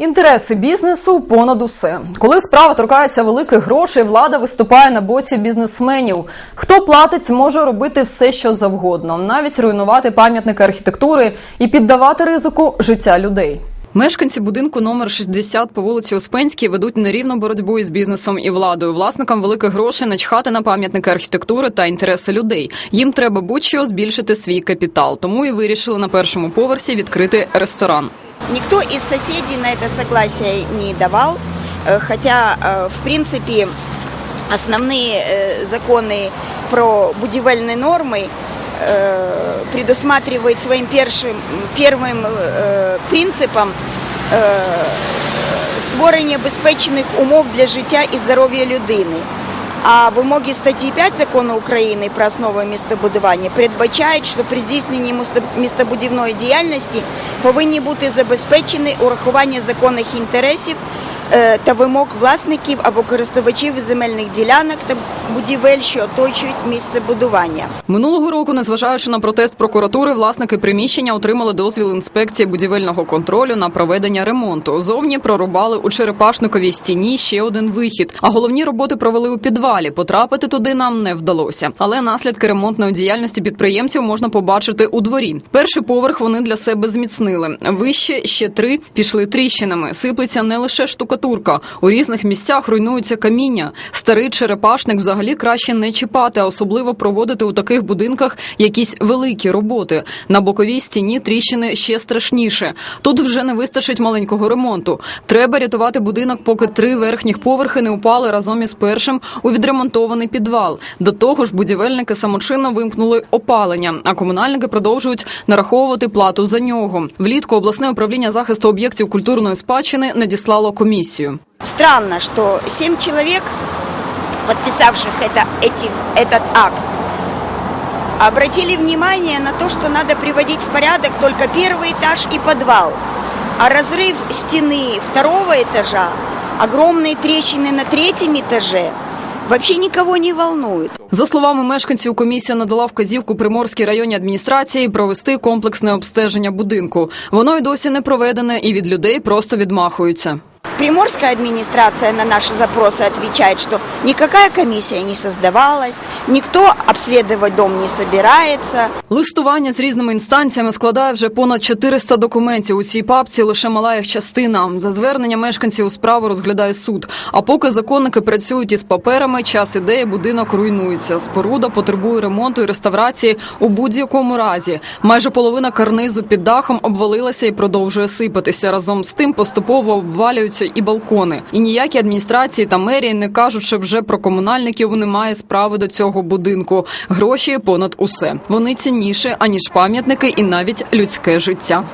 Інтереси бізнесу понад усе. Коли справа торкається великих грошей, влада виступає на боці бізнесменів. Хто платить, може робити все, що завгодно, навіть руйнувати пам'ятники архітектури і піддавати ризику життя людей. Мешканці будинку номер 60 по вулиці Успенській ведуть нерівну боротьбу із бізнесом і владою. Власникам великих грошей начхати на пам'ятники архітектури та інтереси людей. Їм треба будь-що збільшити свій капітал. Тому і вирішили на першому поверсі відкрити ресторан. Никто из соседей на это согласие не давал, э, хотя, э, в принципе, основные э, законы про будівельные нормы предусматривает своим першим, первым принципом створення безпечних умов для життя і здоров'я людини. А вимоги статті 5 закону України про основи містобудування передбачають, що при здійсненні місто- містобудівної діяльності повинні бути забезпечені урахування законних інтересів та вимог власників або користувачів земельних ділянок та будівель, що оточують місце будування. Минулого року, незважаючи на протест прокуратури, власники приміщення отримали дозвіл інспекції будівельного контролю на проведення ремонту. Зовні прорубали у черепашниковій стіні ще один вихід. А головні роботи провели у підвалі. Потрапити туди нам не вдалося. Але наслідки ремонтної діяльності підприємців можна побачити у дворі. Перший поверх вони для себе зміцнили. Вище ще три пішли тріщинами. Сиплеться не лише штукатурка. У різних місцях руйнуються каміння. Старий черепашник взагалі краще не чіпати, а особливо проводити у таких будинках якісь великі роботи. На боковій стіні тріщини ще страшніше. Тут вже не вистачить маленького ремонту. Треба рятувати будинок, поки три верхніх поверхи не упали разом із першим у відремонтований підвал. До того ж, будівельники самочинно вимкнули опалення, а комунальники продовжують нараховувати плату за нього. Влітку обласне управління захисту об'єктів культурної спадщини надіслало комісію Странно, что семь человек, подписавших это, этих, этот акт, обратили внимание на то, что надо приводить в порядок только первый этаж и подвал. А разрыв стены второго этажа, огромные трещины на третьем этаже вообще никого не волнует. За словами мешканців, комісія надала вказівку Приморській районній адміністрації провести комплексне обстеження будинку. Воно й досі не проведене, і від людей просто відмахуються. Приморская администрация на наши запросы отвечает, что никакая комиссия не создавалась, никто обследовать дом не собирается. Листування з різними інстанціями складає вже понад 400 документів. У цій папці лише мала їх частина. За звернення мешканців у справу розглядає суд. А поки законники працюють із паперами, час іде, і будинок руйнується. Споруда потребує ремонту і реставрації у будь-якому разі. Майже половина карнизу під дахом обвалилася і продовжує сипатися. Разом з тим поступово обвалюються і балкони. І ніякі адміністрації та мерії, не кажучи вже про комунальників, немає справи до цього будинку. Гроші понад усе. Вони цінніше аніж пам'ятники і навіть людське життя.